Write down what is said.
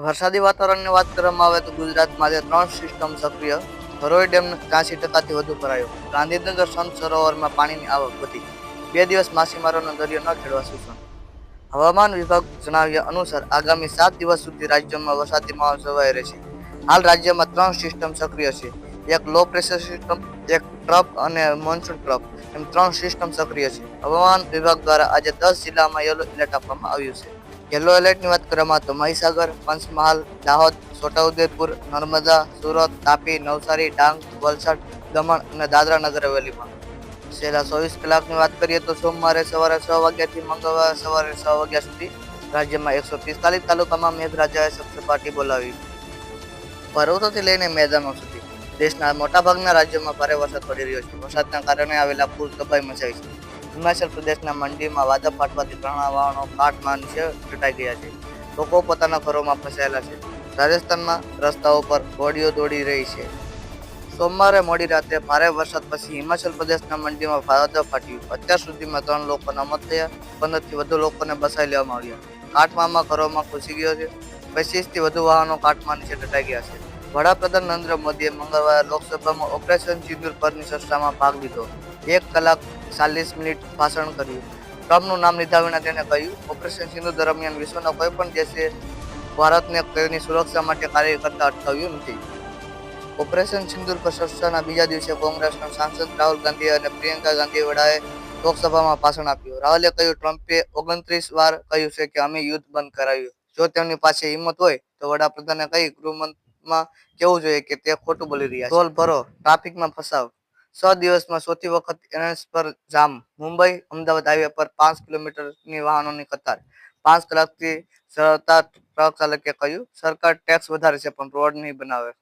વરસાદી વાતાવરણની વાત કરવામાં આવે તો ગુજરાતમાં આજે ત્રણ સિસ્ટમ સક્રિય. હરોઈ ડેમ ત્યાંસી ટકાથી વધુ ભરાયો. ગાંધીનગર, સંત સરોવરમાં પાણીની આવક વધી. બે દિવસ માછીમારોનો દરિયો ન ખેડવા સૂચન. હવામાન વિભાગ જણાવ્યા અનુસાર આગામી સાત દિવસ સુધી રાજ્યમાં વરસાદી માહોલ જળવાઈ રહેશે. હાલ રાજ્યમાં ત્રણ સિસ્ટમ સક્રિય છે. એક લો પ્રેશર સિસ્ટમ એક ટ્રપ અને મોન્સૂન ટ્રપ એમ ત્રણ સિસ્ટમ સક્રિય છે. હવામાન વિભાગ દ્વારા આજે દસ જિલ્લામાં યલો એલર્ટ આપવામાં આવ્યું છે. યલો એલર્ટની વાત કરવામાં તો મહીસાગર, પંચમહાલ, દાહોદ, છોટાઉદેપુર, નર્મદા, સુરત, તાપી, નવસારી, ડાંગ, વલસાડ, દમણ અને દાદરા નગર હવેલીમાં. છેલ્લા ચોવીસ કલાકની વાત કરીએ તો સોમવારે સવારે છ વાગ્યાથી મંગળવારે સવારે છ વાગ્યા સુધી રાજ્યમાં એકસો પિસ્તાલીસ તાલુકામાં મેઘરાજાએ સપ્તપાટી બોલાવી. પર્વતોથી લઈને મેદાનો સુધી. દેશના મોટાભાગના રાજ્યોમાં ભારે વરસાદ પડી રહ્યો છે. વરસાદના કારણે આવેલા પૂર તબાહી મચાવી છે. હિમાચલ પ્રદેશના મંડીમાં વાદળ ફાટવાથી ઘણા વાહનો કાટમાન નીચે દટાઈ ગયા છે. લોકો પોતાના ઘરોમાં ફસાયેલા છે. રાજસ્થાનમાં રસ્તાઓ પર ગોડીઓ દોડી રહી છે. સોમવારે મોડી રાત્રે ભારે વરસાદ પછી હિમાચલ પ્રદેશના મંડીમાં વાદળ ફાટ્યું. અત્યાર સુધીમાં ત્રણ લોકોના મોત થયા, પંદરથી વધુ લોકોને બસાવી લેવામાં આવ્યા. કાટમાળમાં ઘરોમાં ઘૂસી ગયો છે. પચીસથી વધુ વાહનો કાટમાં નીચે દટાઈ ગયા છે. વડાપ્રધાન નરેન્દ્ર મોદીએ મંગળવારે લોકસભામાં ઓપરેશન સિંદુર પરની ચર્ચામાં ભાગ લીધો. એક કલાક ચાલીસ મિનિટ ભાષણ કર્યું. ટ્રમ્પનું નામ લીધા વિના તેને કહ્યું, ઓપરેશન સિંધુ દરમિયાન વિશ્વના કોઈ પણ દેશે ભારતને તેની સુરક્ષા માટે કાર્ય કરતા અટકાવ્યું નથી. ઓપરેશન સિંદૂર પર બીજા દિવસે કોંગ્રેસના સાંસદ રાહુલ ગાંધી અને પ્રિયંકા ગાંધી વડાએ લોકસભામાં ભાષણ આપ્યું. રાહુલે કહ્યું, ટ્રમ્પે ઓગણત્રીસ વાર કહ્યું છે કે અમે યુદ્ધ બંધ કરાવ્યું. જો તેમની પાસે હિંમત હોય, તો વડાપ્રધાને કહી, ગૃહમંત્રીમાં કેવું જોઈએ કે તે ખોટું બોલી રહ્યા ટોલ ભરો, ટ્રાફિકમાં ફસાવ. છ દિવસમાં ચોથી વખત એનએસ પર જામ. મુંબઈ, અમદાવાદ હાઈવે પર પાંચ કિલોમીટરની વાહનોની કતાર. પાંચ કલાકથી સરળતા ટ્રક ચાલકે કહ્યું, સરકાર ટેક્સ વધારે છે, પણ રોડ નહીં બનાવે.